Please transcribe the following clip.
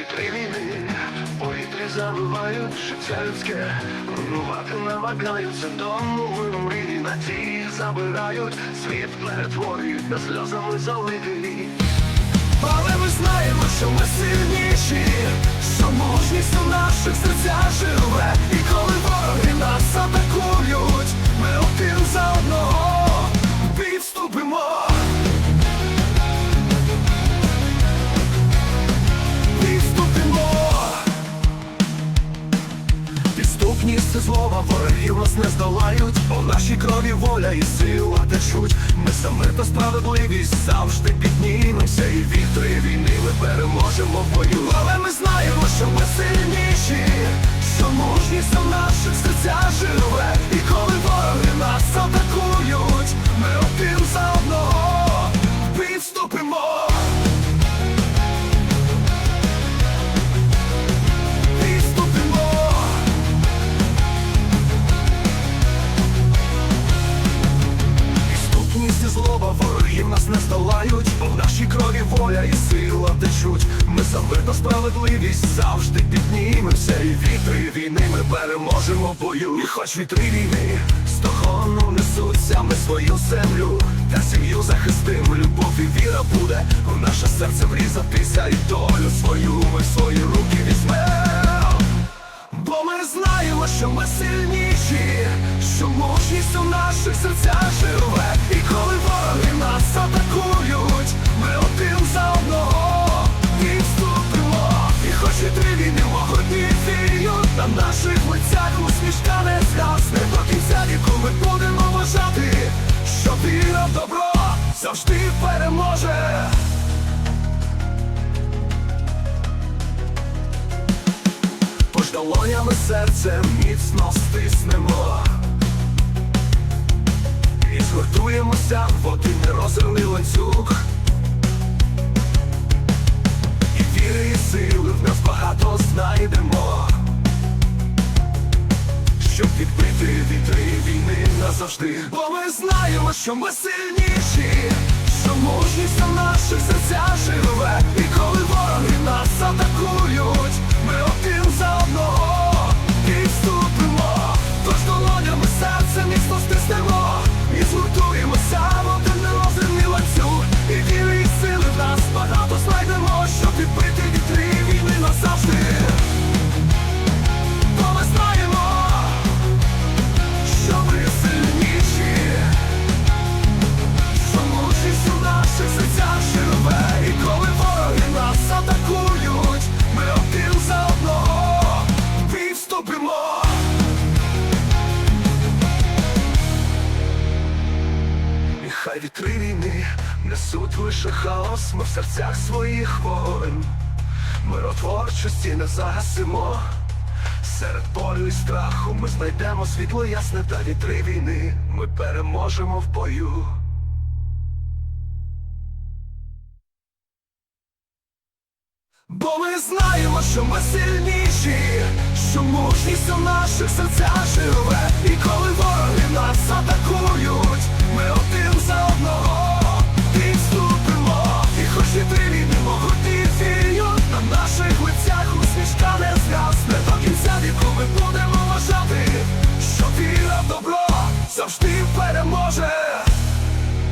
Вітри війни, повітрі забувають життя людське, руйнувати намагаються дому мрії надії забирають, світ перетворюють на сльозами залитий. Але ми знаємо, що ми сильніші, що мужність у наших Це слова. Ворогів нас не здолають У нашій крові воля і сила течуть. Ми мир та справедливість завжди піднімемося І вітри війни ми переможемо в бою. Але ми знаємо, що ми сильніші Що мужність у наших серцях живе злоба ворогів нас не здолають. Бо в нашій крові воля і сила течуть. Ми за мир та справедливість завжди піднімемося. І вітри війни ми переможемо в бою. І хоч вітри війни стогону несуться Ми свою землю та сім'ю захистим Любов і віра буде в наше серце врізатися. І долю свою ми в свої руки візьмем Бо ми знаємо, що ми сильніші, що мужність у наших серцях живе, на наших лицях усмішка не згасне. До кінця віку ми будемо вважати, що віра в добро завжди переможе. Пож долонями серце міцно стиснемо. І згуртуємося в один нерозривний ланцюг назавжди Бо ми знаємо, що ми сильніші Що мужність у наших серцях живе. І коли вороги нас атакують війни несуть лише хаос, ми в серцях своїх воїн, миротворчості не загасимо. Серед болю і страху ми знайдемо світло ясне та вітри війни. Ми переможемо в бою. Бо ми знаємо, що ми сильніші, що мужність у наших серцях живе, і коли вороги нас атакують. exaustivo para morrer.